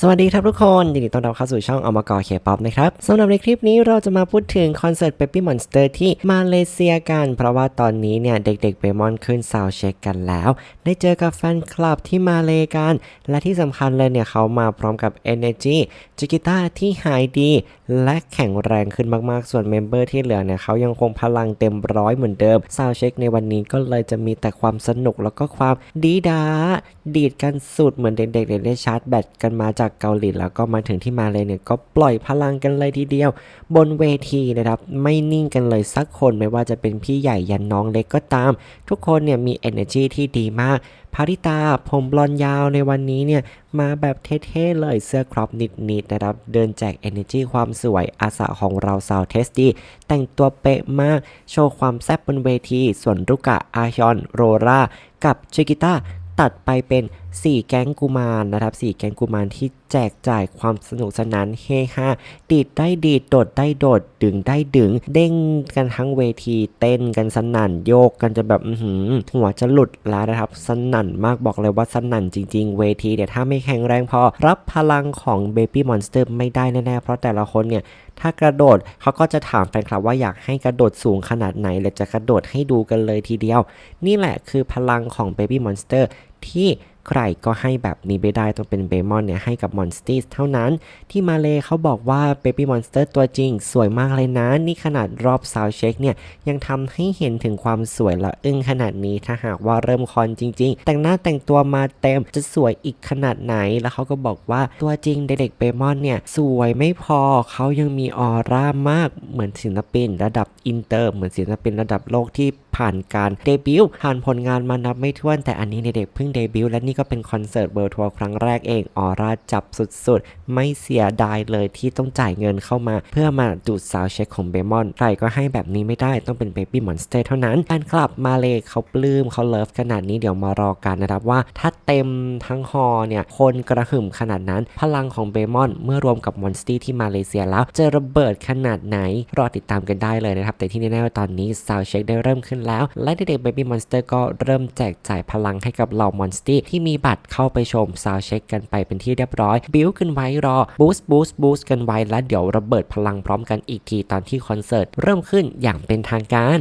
สวัสดีครับทุกคนยินดีต้อนรับเข้าสู่ช่องอมกอเคป๊อปนะครับสำหรับในคลิปนี้เราจะมาพูดถึงคอนเสิร์ต Baby Monster ที่มาเลเซียกัน เพราะว่าตอนนี้เนี่ยเด็กๆเบมอนขึ้นซาวเช็คกันแล้ว ได้เจอกับแฟนคลับที่มาเลกัน และที่สำคัญเลยเนี่ยเขามาพร้อมกับ Energy จิกิต้าที่หายดี และแข็งแรงขึ้นมากๆ ส่วนเมมเบอร์ที่เหลือเนี่ยเขายังคงพลังเต็มร้อยเหมือนเดิมซาวเช็คในวันนี้ก็เลยจะมีแต่ความสนุกแล้วก็ความดีดาดีดกันสุดเหมือนเด็กๆได้ชาร์จแบตกันมาจากเกาหลีแล้วก็มาถึงที่มาเลยเนี่ยก็ปล่อยพลังกันเลยทีเดียว บนเวทีนะครับไม่นิ่งกันเลยสักคนไม่ว่าจะเป็นพี่ใหญ่ยันน้องเล็กก็ตาม ทุกคนเนี่ยมี energy ที่ดีมากพาริตาผมบลอนยาวในวันนี้เนี่ยมาแบบเท่ๆเลยเสื้อครอปนิดๆนะครับเดินแจก energy ความสวยอาสาของเราสาวเทสตี้แต่งตัวเป๊ะมาก โชว์ความแซ่บบนเวที ส่วนรุกะอาฮยอนโรรากับชิกิต้าตัดไปเป็น4 แก๊งกุมารนะครับ 4 แก๊งกุมารที่แจกจ่ายความสนุกสนานเฮฮาดีดได้ดีดโดดได้โดด ดึงได้ดึง เด้งกันทั้งเวทีเต้นกันสนั่นโยกกันจะแบบหหัวจะหลุดแล้วนะครับ สนั่นมากบอกเลยว่าสนั่นจริง ๆ เวทีเนี่ยถ้าไม่แข็งแรงพอ รับพลังของ Baby Monster ไม่ได้แน่ๆเพราะแต่ละคนเนี่ยถ้ากระโดดเขาก็จะถามแฟนคลับว่าอยากให้กระโดดสูงขนาดไหนเลยจะกระโดดให้ดูกันเลยทีเดียว นี่แหละคือพลังของ Baby Monster ที่ ใครก็ให้แบบนี้ไม่ได้ต้องเป็นเบมอนเนี่ยให้กับมอนส t ต r เท่านั้น ที่มาเลเขาบอกว่า Baby Monster ตัวจริง สวยมากเลยนะ นี่ขนาดรอบซาวเช็คเนี่ย ยังทำให้เห็นถึงความสวยละอึ้งขนาดนี้ถ้าหากว่าเริ่มคอนจริง ๆ แต่งหน้าแต่งตัวมาเต็มจะสวยอีกขนาดไหน แล้วเขาก็บอกว่าตัวจริงเด็กๆเบมอนเนี่ยสวยไม่พอเขายังมีออร่ามากเหมือนศิลปินระดับอินเตอร์เหมือนศิลปินระดับโลกที่ผ่านการเดบิวต์ผ่านผลงานมานับไม่ถ้วนแต่อันนี้เด็กๆเพิ่งเดบิวต์และนี่ก็เป็นคอนเสิร์ตเบอร์ทัวร์ครั้งแรกเองออร่าจับสุดๆ ไม่เสียดายเลยที่ต้องจ่ายเงินเข้ามา เพื่อมาดูดซาวเช็คของเบมอน ใครก็ให้แบบนี้ไม่ได้ต้องเป็น Baby Monster เท่านั้นแฟนคลับมาเลเขาปลื้มเขาเลิฟขนาดนี้เดี๋ยวมารอกันนะครับว่า ถ้าเต็มทั้งฮอเนี่ย คนกระหึ่มขนาดนั้น พลังของเบมอน เมื่อรวมกับมอนสตี้ที่มาเลเซียแล้ว จะระเบิดขนาดไหน รอติดตามกันได้เลยนะครับ แต่ที่แน่ๆตอนนี้ซาวเช็คได้เริ่มขึ้นแล้ว และเด็กๆ Baby Monster ก็เริ่มแจกจ่ายพลังให้กับเหล่ามอนสตี้ที่มีบัตรเข้าไปชมซาวเช็คกันไปเป็นที่เรียบร้อย บิวกันไว้รอบูสต์บูสต์บูสต์กันไว้แล้วเดี๋ยวระเบิดพลังพร้อมกันอีกทีตอนที่คอนเสิร์ตเริ่มขึ้นอย่างเป็นทางการ